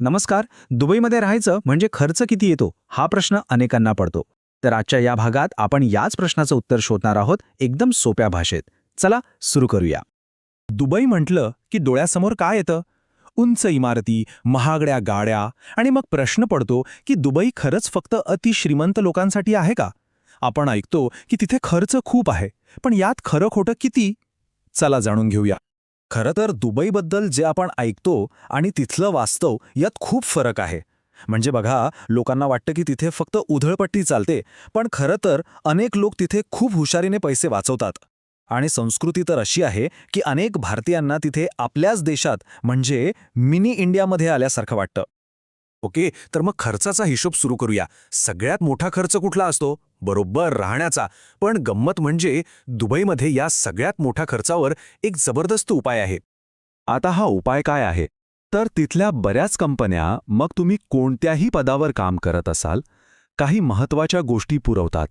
नमस्कार दुबईमध्ये राहायचं म्हणजे खर्च किती येतो हा प्रश्न अनेकांना पडतो. तर आजच्या या भागात आपण याच प्रश्नाचं उत्तर शोधणार आहोत एकदम सोप्या भाषेत. चला सुरू करूया. दुबई म्हटलं की डोळ्यासमोर काय येतं? उंच इमारती महागड्या गाड्या आणि मग प्रश्न पडतो की दुबई खरंच फक्त अतिश्रीमंत लोकांसाठी आहे का? आपण ऐकतो की तिथे खर्च खूप आहे पण यात खरं खोटं किती? चला जाणून घेऊया. खरं तर दुबईबद्दल जे आपण ऐकतो आणि तिथलं वास्तव यात खूप फरक आहे. म्हणजे बघा लोकांना वाटतं की तिथे फक्त उधळपट्टी चालते पण खरं तर अनेक लोक तिथे खूप हुशारीने पैसे वाचवतात. आणि संस्कृती तर अशी आहे की अनेक भारतीयांना तिथे आपल्याच देशात म्हणजे मिनी इंडियामध्ये आल्यासारखं वाटतं. ओके तर मग खर्चाचा हिशोब सुरू करूया. सगळ्यात मोठा खर्च कुठला असतो? बरोबर राहण्याचा. पण गंमत म्हणजे दुबईमध्ये या सगळ्यात मोठ्या खर्चावर एक जबरदस्त उपाय आहे. आता हा उपाय काय आहे? तर तिथल्या बऱ्याच कंपन्या मग तुम्ही कोणत्याही पदावर काम करत असाल काही महत्त्वाच्या गोष्टी पुरवतात.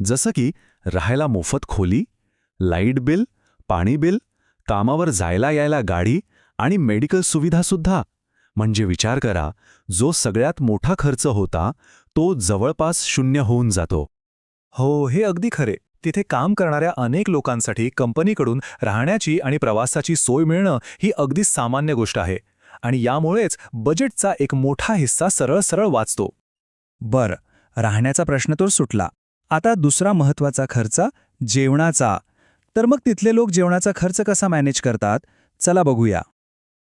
जसं की राहायला मोफत खोली लाइट बिल पाणी बिल कामावर जायला यायला गाडी आणि मेडिकल सुविधासुद्धा म्हणजे विचार करा जो सगळ्यात मोठा खर्च होता तो जवळपास शून्य होऊन जातो. हो हे अगदी खरे. तिथे काम करणाऱ्या अनेक लोकांसाठी कंपनीकडून राहण्याची आणि प्रवासाची सोय मिळणं ही अगदी सामान्य गोष्ट आहे. आणि यामुळेच बजेटचा एक मोठा हिस्सा सरळ सरळ वाचतो. बरं राहण्याचा प्रश्न तर सुटला. आता दुसरा महत्त्वाचा खर्च जेवणाचा. तर मग तिथले लोक जेवणाचा खर्च कसा मॅनेज करतात? चला बघूया.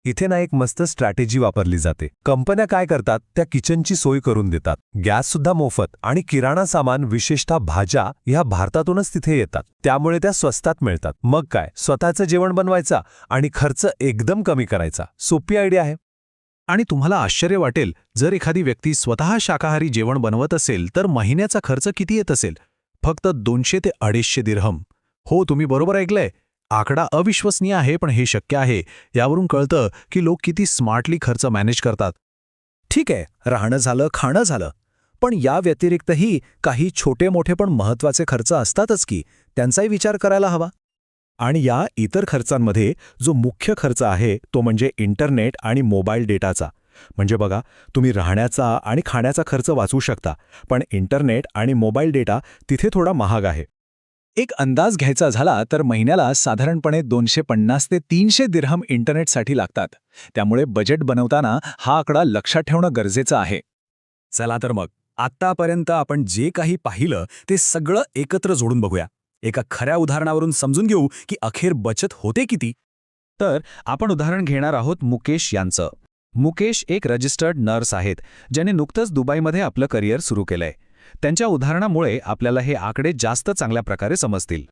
इथे ना एक मस्त स्ट्रॅटेजी वापरली जाते. कंपन्या काय करतात? त्या किचनची सोय करून देतात. गॅस सुद्धा मोफत आणि किराणा सामान विशेषतः भाज्या ह्या भारतातूनच तिथे येतात. त्यामुळे त्या स्वस्तात मिळतात. मग काय? स्वतःचं जेवण बनवायचा आणि खर्च एकदम कमी करायचा. सोपी आयडिया आहे. आणि तुम्हाला आश्चर्य वाटेल जर एखादी व्यक्ती स्वतः शाकाहारी जेवण बनवत असेल तर महिन्याचा खर्च किती येत असेल? फक्त दोनशे ते अडीचशे दिरहम. हो तुम्ही बरोबर ऐकलंय. आकडा अविश्वसनीय आहे पण हे शक्य आहे. यावरून कळतं की लोक किती स्मार्टली खर्च मॅनेज करतात. ठीक आहे राहणं झालं खाणं झालं. पण या व्यतिरिक्तही काही छोटे मोठे पण महत्त्वाचे खर्च असतातच की त्यांचाही विचार करायला हवा. आणि या इतर खर्चांमध्ये जो मुख्य खर्च आहे तो म्हणजे इंटरनेट आणि मोबाईल डेटाचा म्हणजे बघा तुम्ही राहण्याचा आणि खाण्याचा खर्च वाचवू शकता पण इंटरनेट आणि मोबाईल डेटा तिथे थोडा महाग आहे. एक अंदाज घ्यायचा झाला तर महिन्याला साधारणपणे दोनशे पन्नास ते तीनशे दिरहम इंटरनेटसाठी लागतात. त्यामुळे बजेट बनवताना हा आकडा लक्षात ठेवणं गरजेचं आहे. चला तर मग आत्तापर्यंत आपण जे काही पाहिलं ते सगळं एकत्र जोडून बघूया. एका खऱ्या उदाहरणावरून समजून घेऊ की अखेर बचत होते किती. तर आपण उदाहरण घेणार आहोत मुकेश यांचं. मुकेश एक रजिस्टर्ड नर्स आहेत ज्याने नुकतंच दुबईमध्ये आपलं करिअर सुरू केलंय. त्यांच्या उदाहरणामुळे आपल्याला हे आकडे जास्त चांगल्या प्रकारे समजतील.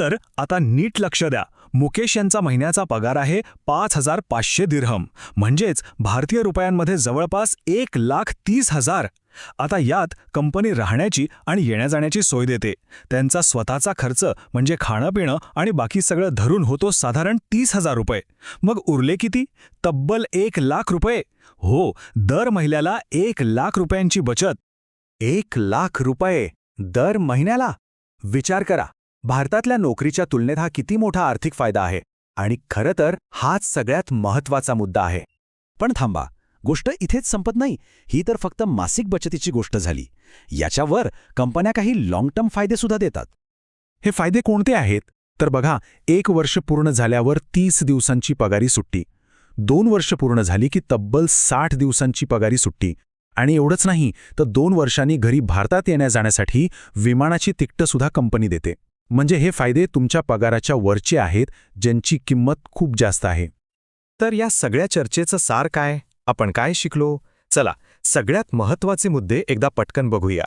तर आता नीट लक्ष द्या. मुकेश यांचा महिन्याचा पगार आहे पाच हजार पाचशे दिरहम. म्हणजेच भारतीय रुपयांमध्ये जवळपास एक लाख तीस हजार. आता यात कंपनी राहण्याची आणि येण्याजाण्याची सोय देते. त्यांचा स्वतःचा खर्च म्हणजे खाणं पिणं आणि बाकी सगळं धरून होतो साधारण तीस हजार रुपये. मग उरले किती? तब्बल एक लाख रुपये. हो दर महिन्याला एक लाख रुपयांची बचत. एक लाख रुपये दर महिन्याला? विचार करा. भारतातल्या नोकरीच्या तुलनेत हा किती मोठा आर्थिक फायदा आहे? आणि खरं तर हाच सगळ्यात महत्त्वाचा मुद्दा आहे. पण थांबा गोष्ट इथेच संपत नाही. ही तर फक्त मासिक बचतीची गोष्ट झाली. याच्यावर कंपन्या काही लाँग टर्म फायदेसुद्धा देतात. हे फायदे कोणते आहेत? तर बघा एक वर्ष पूर्ण झाल्यावर तीस दिवसांची पगारी सुट्टी. दोन वर्ष पूर्ण झाली की तब्बल साठ दिवसांची पगारी सुट्टी. आणि एवढंच नाही तर दोन वर्षांनी घरी भारतात येण्या जाण्यासाठी विमानाची तिकटंसुद्धा कंपनी देते. म्हणजे हे फायदे तुमच्या पगाराच्या वरचे आहेत ज्यांची किंमत खूप जास्त आहे. तर या सगळ्या चर्चेचं सार काय? आपण काय शिकलो? चला सगळ्यात महत्त्वाचे मुद्दे एकदा पटकन बघूया.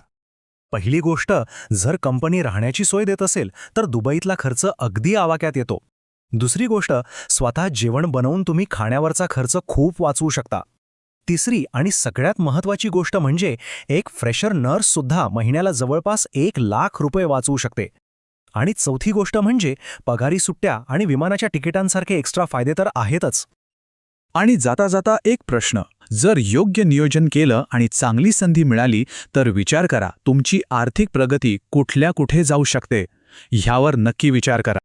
पहिली गोष्ट जर कंपनी राहण्याची सोय देत असेल तर दुबईतला खर्च अगदी आवाक्यात येतो. दुसरी गोष्ट स्वतः जेवण बनवून तुम्ही खाण्यावरचा खर्च खूप वाचवू शकता. तिसरी आणि सगळ्यात महत्त्वाची गोष्ट म्हणजे एक फ्रेशर नर्ससुद्धा महिन्याला जवळपास एक लाख रुपये वाचवू शकते. आणि चौथी गोष्ट म्हणजे पगारी सुट्ट्या आणि विमानाच्या तिकिटांसारखे एक्स्ट्रा फायदे तर आहेतच. आणि जाता जाता एक प्रश्न जर योग्य नियोजन केलं आणि चांगली संधी मिळाली तर विचार करा तुमची आर्थिक प्रगती कुठल्या कुठे जाऊ शकते. ह्यावर नक्की विचार करा.